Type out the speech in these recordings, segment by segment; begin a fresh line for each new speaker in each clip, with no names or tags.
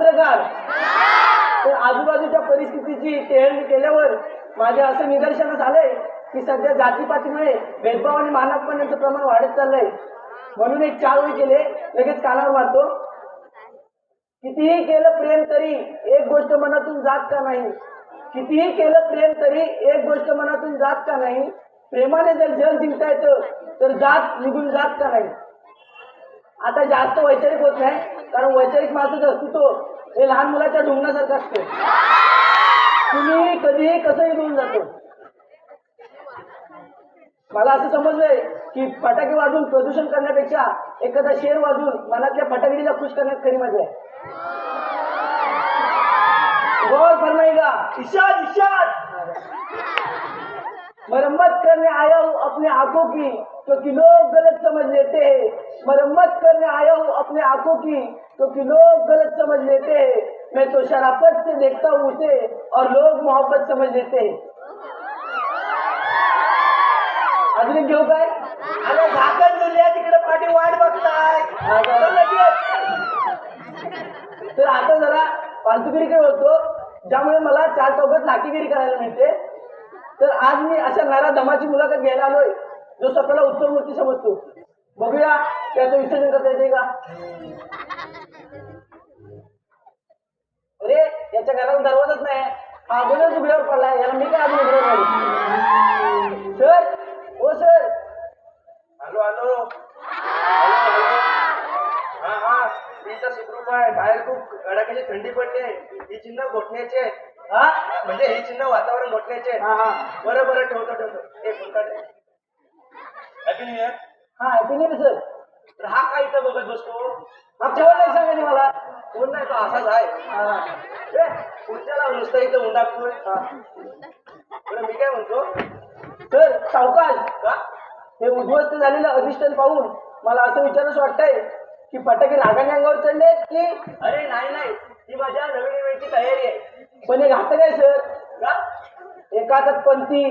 पत्रकार. तर आजूबाजूच्या परिस्थितीची टेहळणी केल्यावर माझ्या असं निदर्शन झालंय की सध्या जातीपातीमुळे भेदभाव आणि मानवपण यांचं प्रमाण वाढत चाललंय. म्हणून एक चार ओळी केले लगेच कानावर मारतो. कितीही केलं प्रेम तरी एक गोष्ट मनातून जात का नाही? कितीही केलं प्रेम तरी एक गोष्ट मनातून जात का नाही? प्रेमाने जर जग जिंकता येतं तर जात निघून जात का नाही? आता जास्त वैचारिक होत नाही कारण वैचारिक माणसाचं अस्तित्व हे लहान मुलाच्या ढुंगणासारखं असतं. तुम्ही कधीही कसंही घेऊन जातो. मला असं समजलंय की फटाके वाजून प्रदूषण करण्यापेक्षा एखादा शेर वाजवून मनातल्या फटाकडीला खुश करण्यात खरी मजा आहे. गौर का इशाद इशाद! मरम्मत करने आया हूँ अपने आंखों की क्योंकि लोग गलत समझ लेते हैं। मरम्मत करने आया हूँ अपने आंखों की क्योंकि लोग गलत समझ लेते हैं। मैं तो शराफत से देखता हूँ उसे और लोग मोहब्बत समझ लेते हैं। अजून घेऊ काय
अरे झाकण दिल्या तिकडे पाठी वाट बघताय।
तर आता जरा फालतुगिरीकडे होतो ज्यामुळे मला चार चौकात नाकीगिरी करायला मिळते. तर आज मी अशा नारा दमाची मुलाखत घ्यायला आलोय. जो स्वतःला उत्तम मूर्ती समजतो. बघूया त्याचं विसर्जन करता येते का? अरे याच्या घरात दरवाजाच नाही. हा अगोदर उघड्यावर पडलाय. याला मी काय अजून उघड्यावर काढू? सर हो सर.
Hello hello. हा हा. तीचा सुखरूप आहे. बाहेर खूप कडाक्याची थंडी पडते ही चिन्ह घोटण्याची आहेत.
हा?
म्हणजे ही चिन्ह वातावरण घोटण्याचे आहेत.
हा हा.
बरं बरं. ठेवतो ठेवतो. एक हॅपी न्यू इयर
हा हॅपी न्यू सर
तर हा काय इथं बघत बसतो?
हा कोण नाही सांगायचे मला.
कोण नाही तो असाच आहे. पुढच्याला नुसतं इथं उंडाकतोय. बरं मी काय म्हणतो?
सर सावकाश
का?
हे उद्ध्वस्त झालेलं अधिष्ठान पाहून मला असं विचारच वाटतंय की फटाके रागाने अंगावर चढले की?
अरे नाही नाही. ही माझ्या नवीन इव्हेंटची तयारी आहे.
पण हे घातक आहे सर
का?
एका हातात पंथी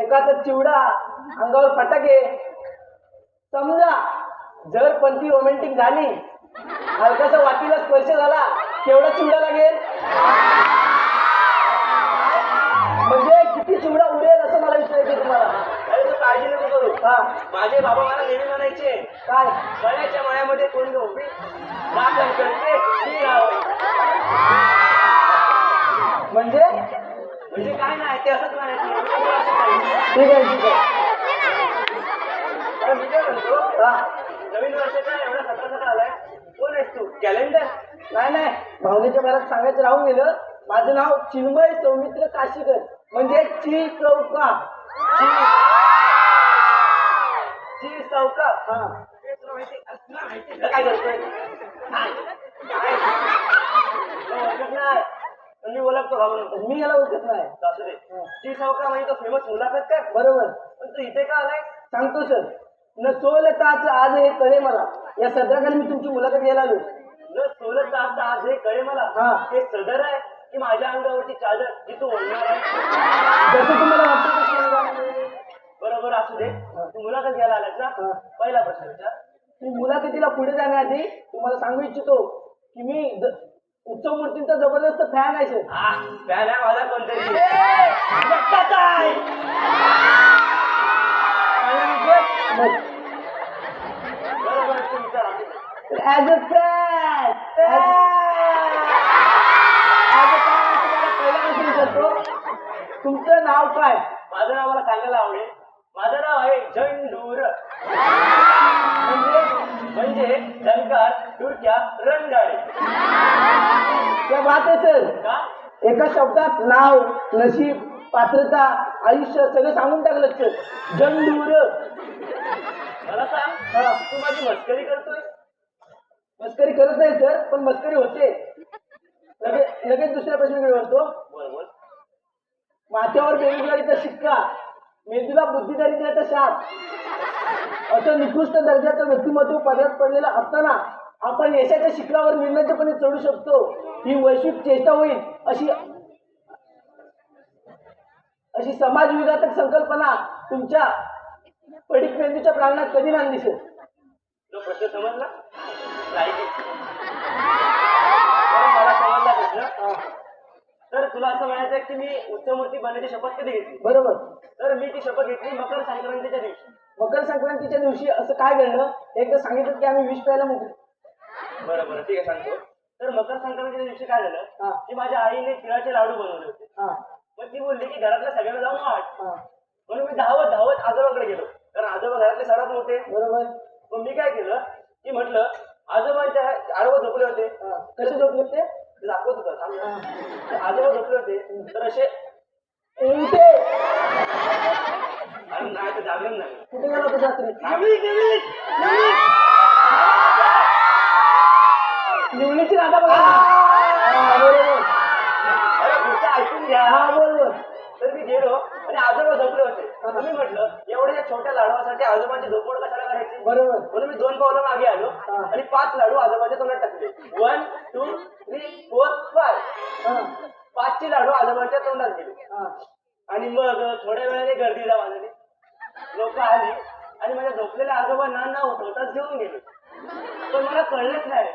हातात चिवडा अंगावर फटाके. समजा जर पंथी रोमॅन्टिक झाली हलकासा वाटीला स्पर्श झाला केवढा चिवडा लागेल? म्हणजे किती चिवडा उडेल असं मला विचारायचं तुम्हाला.
अरे तू काळजी नको करू.
हा.
माझे बाबा मला नेहमी म्हणायचे
काय?
गळ्याच्या मळ्यामध्ये कोण उभी राखण करते मी राहावे
म्हणजे?
म्हणजे काय नाही ते असंच म्हणायचं. नवीन वर्षाचा एवढा सतरा सतरा आलाय कोण आहेस तू कॅलेंडर
नाही नाही भावनेच्या भरात सांगायचं राहून गेलं माझं नाव चिन्मय सौमित्र काशीकर म्हणजे ची चौका
ची चौका
हा
काय करतोय मी ओळखतो घाबरून
मी याला ओळखत नाही.
असू दे. ची चौका म्हणजे तो फेमस मुलाखत काय
बरोबर.
पण तू इथे का आलाय?
सांगतो सर. न सोलताच आज हे कळे मला. या सदराखाली मी तुमची मुलाखत घ्यायला आलो
न सोलत जात आज हे कळे मला.
हा.
हे सदर आहे की माझ्या अंगावरची चादर जी तू ओढणार आहे?
जसं तुम्हाला वाटतं तसं करा.
बरोबर असू दे. तू मुलाखत घ्यायला आलास ना?
हा.
पहिला प्रश्न विचार.
मी मुलाखतीला पुढे जाण्याआधी तुम्हाला सांगू इच्छितो की मी ज- उत्सव मूर्तींचा जबरदस्त फॅन आहे सर.
हा फॅन आहे माझा कोणतरी आहे.
बस.
बरोबर
विचारतो तुमचं नाव काय?
माझं नाव मला सांगायला आवडेल. माझं नाव आहे झंडूर.
म्हणजे
म्हणजे झंकार टुरक्या रणगाडी.
बात आहे सर एका शब्दात नाव नशीब पात्रता आयुष्य सगळं सांगून टाकलं सर जंडूर
मला सांग. तू माझी मस्करी करतोय?
मस्करी करत नाही सर पण मस्करी होते. लगेच लगेच दुसऱ्या प्रश्नाकडे वळतो.
बोल
माथ्यावर बेरोजगारीचा शिक्का. मेंदूला बुद्धिदारिद्र्याचा शाप. असं निकृष्ट दर्जाचं व्यक्तिमत्व पदरात पडलेलं असताना आपण यशाच्या शिखरावर निर्लज्जपणे चढू शकतो. ही वैश्विक चेष्टा होईल अशी अशी समाज विघातक संकल्पना तुमच्या पडिक मेंदूच्या प्रांगणात कधी नाही दिसेल.
प्रश्न समजला? तर तुला असं म्हणायचं की मी उत्तमूर्ती बनण्याची शपथ कधी घेतली?
बरोबर.
तर मी ती शपथ घेतली मकर संक्रांतीच्या दिवशी.
मकर संक्रांतीच्या दिवशी असं काय घडलं? एकदा सांगितलं की आम्ही विष प्यायला मोकळे.
बरं बरं ठीक आहे सांगतो. तर मकर संक्रांतीच्या दिवशी काय. झालं? की माझ्या आईने तिळाचे लाडू बनवले होते.
हा.
मग ती बोलली की घरातल्या सगळ्यांना जाऊन वाट
हा.
म्हणून मी धावत धावत आजोबाकडे गेलो. कारण आजोबा घरातले सर्वात मोठे.
बरोबर.
मग मी काय केलं? की म्हटलं आजोबांच्या आडवं झोपले होते.
कसे झोपले ते
ते दाखवत होतं. आजोबा झोपले होते. तर असे नाही तर जागरण नाही
कुठे गेला होता निवडीची राधा बघा.
ऐकून घ्या.
हा बरोबर
तर मी गेलो आणि आजोबा झोपले होते. मी म्हटलं एवढ्या छोट्या लाडवासाठी आजोबांची झोपवड कशाला करायची?
बरोबर.
म्हणून मी दोन पावलं मागे आलो. आणि पाच लाडू आजोबाच्या तोंडात टाकले. One two three four five पाचचे लाडू आजोबांच्या तोंडात गेले. आणि मग थोड्या वेळाने गर्दी जमा झाली लोक आली आणि माझ्या झोपलेल्या आजोबांना ना उठवताच घेऊन गेले. पण मला कळलंच नाही.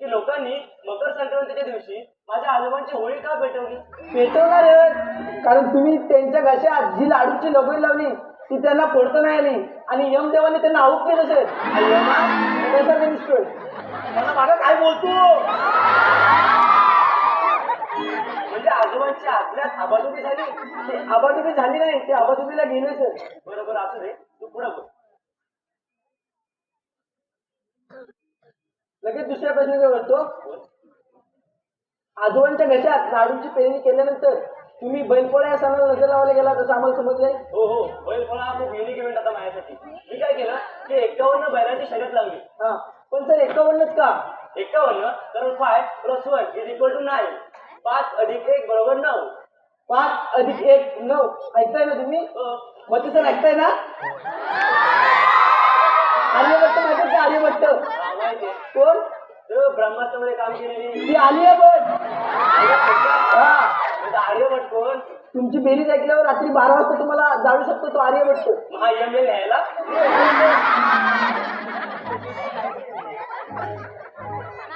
की लोकांनी मकर संक्रांतीच्या दिवशी माझ्या आजोबांची होळी का पेटवली?
पेटवणार आहे. कारण तुम्ही त्यांच्या घशात जी लाडूची लगोई लावली ती त्यांना फोडता नाही आली. आणि यमदेवाने त्यांना आऊट केलं सर त्याचा
मला मागं काय बोलतो? म्हणजे आजोबांची आतल्यात आबाजुबी झाली.
ते आबाजुबी झाली नाही ते आबाजुबीला गेले सर
बरोबर असू दे तू पुढे बोल
लगेच दुसऱ्या प्रश्नाकडे वळतो आजोबांच्या घशात लाडूची पेरणी केल्यानंतर तुम्ही बैलपोळ्या या सणाला नजर लावायला गेला असं आम्हाला समजलंय?
हो हो. बैल फळा हा खूप युनिक इव्हेंट आता माझ्यासाठी. मी काय केलं की एकावन्न बैलांची शर्यत लावली.
हा. पण सर एकावन्नच का?
एकावन्न कारण five plus one is equal to nine पाच अधिक एक बरोबर नऊ.
पाच अधिक एक नऊ. ऐकताय ना तुम्ही?
अ,
मग सर ऐकताय ना? आर्यभट्ट माहिती का आर्यभट्ट.
हा, माहिती आहे.
कोण
ब्रह्मास्त्रामध्ये काम केलेली.
ती आलियाभट हा.
म्हणजे आर्यभट कोण?
तुमची बेरीज ऐकल्यावर रात्री बारा वाजता तुम्हाला जाळू शकतो तो आर्यभट्ट
महा एम एल घ्यायला?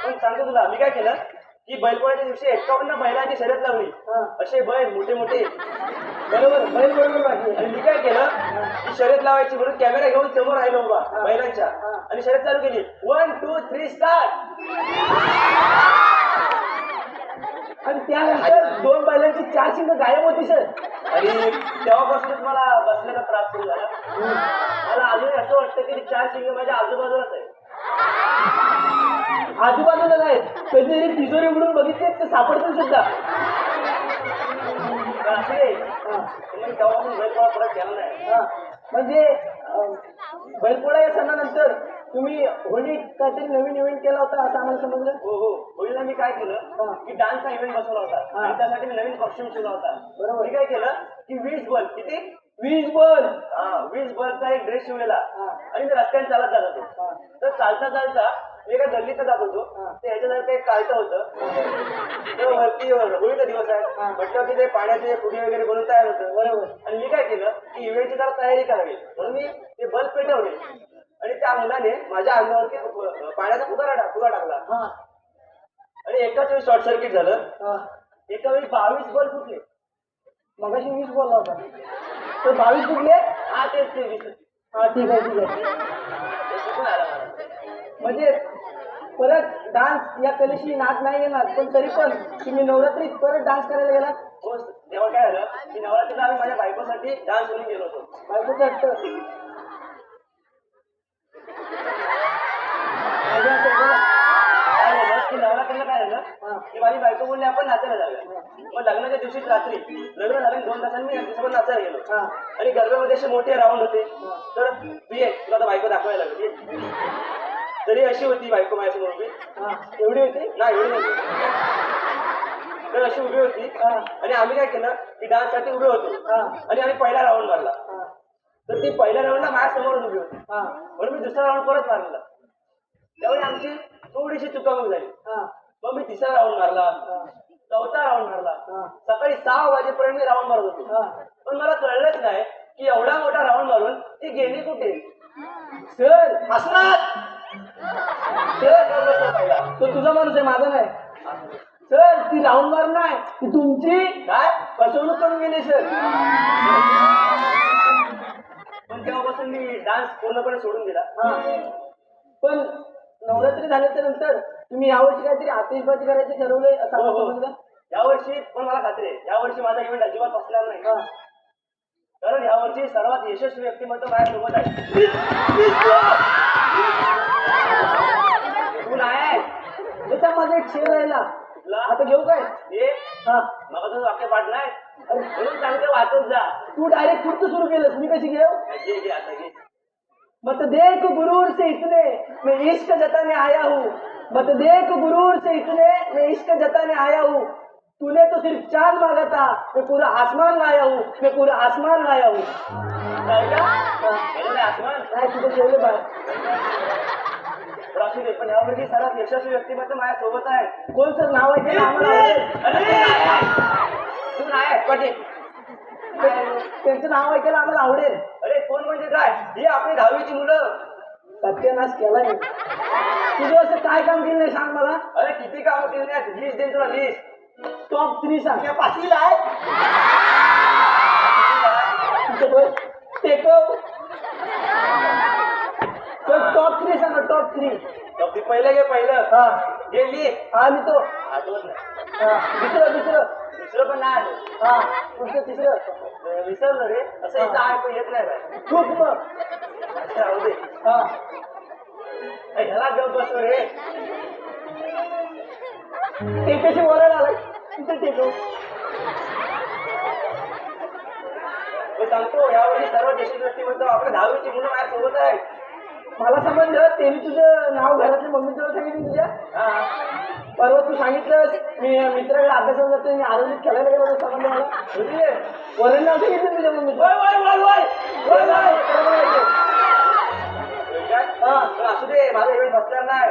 पण सांगतो तुला मी काय केलं? की बैलपोळ्याच्या दिवशी एकावन्न बैलांची शर्यत लावली.
हा.
असे बैल मोठे मोठे
बरोबर बैल बरोबर.
आणि मी काय केलं? की शर्यत लावायची म्हणून कॅमेरा घेऊन समोर राहिलो उभा बैलांच्या. आणि शर्यत चालू केली. वन टू थ्री स्टार्ट
आणि त्यानंतर दोन बैलांची चार शिंग गायब होती सर
आणि तेव्हापासूनच मला बसण्याचा त्रास सुरू झाला. मला अजून असं वाटतं की चार शिंग माझ्या आजूबाजूलाच आहे
आजूबाजूला नाही कधीतरी तिजोरी उघडून बघितले तर सापडतील सुद्धा
तर असे
हा.
मग तेव्हापासून बैलपोळा परत गेला नाही
हा. म्हणजे बैलपोळा या सणानंतर तुम्ही होळी काहीतरी नवीन इव्हेंट केला होता असं आम्हाला समजलं
हो हो होळीला मी काय केलं. की डान्सचा इव्हेंट बसवला होता. आणि त्यासाठी मी नवीन कॉस्ट्युम शिवला होता
बरोबर.
काय केलं की वीस बल्ब किती
वीज बल
हा वीस बल्बचा एक ड्रेस शिवलेला. आणि रस्त्याने चालत जात होतो. तर चालता चालता मी एका गल्लीत जात होतो
हा.
ते ह्याच्यासारखं एक काळतं होतं वरती होळीचा दिवस आहे. म्हटलं की ते पाण्याचे फुगे वगैरे बनवून तयार होतं.
बरोबर.
आणि मी काय केलं? की इव्हेंटची जरा तयारी करावी. म्हणून मी ते बल्ब पेटवले. आणि त्या मुलाने माझ्या अंगावरती पाण्याचा टाक फुगा टाकला.
हा.
आणि एकाच वेळी शॉर्ट सर्किट झालं.
हा.
एका वेळी बावीस बल्ब फुटले.
मगाशी वीस बोलला होता. तर बावीस कुठले
हा तेच ते वीस
हा ठीक आहे ठीक आहे. म्हणजे परत डान्स या कलेशी नाद नाही येणार पण तरी पण तुम्ही नवरात्रीत परत डान्स करायला गेला
हो तेव्हा काय झालं? की नवरात्रीला आम्ही माझ्या बायकोसाठी डान्स म्हणून गेलो होतो.
बायकोचं हट्ट. माझ्या हट्टाला-
काय झालं? की नवरात्रीला काय. झालं? की माझी बायको बोलली आपण नाचायला जाऊया. मग लग्नाच्या दिवशीच रात्री लग्न झालं दोन तासांनी मी यांच्यासोबत नाचायला गेलो.
हा.
आणि गरब्यामध्ये असे मोठे राऊंड होते. तर तू ये तुला बायको दाखवायला लागली. तरी अशी होती बायको माझ्यासमोर उभी.
हा एवढी होती?
नाही एवढी नव्हती तर अशी उभी होती.
हा.
आणि आम्ही काय केलं की डान्ससाठी उभे होतो.
हा.
आणि आम्ही पहिला राऊंड मारला.
हा.
तर ती पहिल्या राऊंडला माझ्यासमोर उभी होती.
हा.
म्हणून मी दुसरा राऊंड परत मारला. त्यावेळी आमची थोडीशी चुकामुक झाली.
हा.
मग मी तिसरा राऊंड मारला.
हा.
चौथा राऊंड मारला. सकाळी सहा वाजेपर्यंत मी राऊंड मारत होतो.
हा.
पण मला कळलंच नाही की एवढा मोठा राऊंड मारून ती गेली कुठे?
सर
हसणार
सर तो तुझा माणूस आहे माझा नाही. सर ती राऊंड मार नाही. ती तुमची
काय?
फसवणूक करून गेली सर
पण तेव्हापासून मी डान्स पूर्णपणे सोडून दिला.
हा. पण नवरात्री झाल्याच्यानंतर तुम्ही यावर्षी काहीतरी आतिषबाजी करायचे ठरवलंय असं
हो,
आम्हाला
हो.
समजलं
यावर्षी पण मला खात्री आहे. यावर्षी माझा इव्हेंट अजिबात फसणार नाही.
हा.
कारण यावर्षी सर्वात यशस्वी व्यक्तिमत्व माझ्यासोबत आहे तू नाही आहे.
याचा माझा एक शेर राहिला आता घेऊ काय?
हे. मग तुझं वाक्य म्हणून सांगते वाचत जा.
तू डायरेक्ट पुढचं सुरू केलंस. मी कशी घेऊ?
घे घे आता घे.
मत देख गुरूर से इतने मैं इश्क जताने आया हूँ. मत देख गुरूर से इतने मैं इश्क जताने आया हूँ. तूने तो सिर्फ चांद मांगा था मैं पूरा आसमान लाया हूँ. मैं पूरा आसमान लाया हूँ.
आसमान?
नाही तुझं ठेवलं बाहेर
तर पण यावर्षी सर्वात यशस्वी व्यक्तिमत्व माझ्यासोबत आहे
कोण सर नाव ऐकलं आम्हाला
तू नाही आहे.
त्यांचं नाव ऐकायला आम्हाला आवडेल.
अरे कोण म्हणजे काय म्हणजे ही आपली दहावीची मुलं.
सत्यनाश केला तुझं असं काय काम केलं नाही सांग मला.
अरे किती काम केली नाही लिस्ट दे तुला लिस्ट
टॉप थ्री सांग
पाचवी आहे
टेकव टॉप थ्री सांगा टॉप थ्री
अगदी पहिलं घे पहिलं.
हा.
घे लिह
आणि तो.
आठवत नाही
हा. दुसरं दुसरं.
दुसरं पण नाही. आठवत.
हा तुमचं तिसरं.
अं, विसरलो रे. असं इथं ऐकू येत नाही
खूप मग.
राहू दे.
हा.
अरे, ह्याला गप बसव रे.
टेकाशी ओरड आलाय. तिथे टेकव
मी सांगतो यावर्षी सर्व व्यक्तिमत्व आपल्या दहावीची मुलं माझ्यासोबत आहे
मला समजलं त्यांनी तुझं नाव घरातल्या मम्मीचं सांगितलं तुझ्या?
हा.
परवा तू सांगितलं मी मित्राकडे अभ्यासाला जातो मी आरोग्य खेळायला गेलो होतो समजलं मला.
म्हणजे
वरण नाव सांगितलं तुझ्या मम्मीचं.
वय वय वय वय.
वय, वय, ते. हा.
असू दे माझा इव्हेंट बसणार नाही.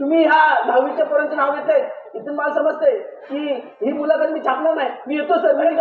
तुम्ही ह्या दहावीच्या पोरांचं नाव घेताय इथून मला समजतंय की ही मुलाखत मी छापणार नाही. मी येतो सर. मी
अरे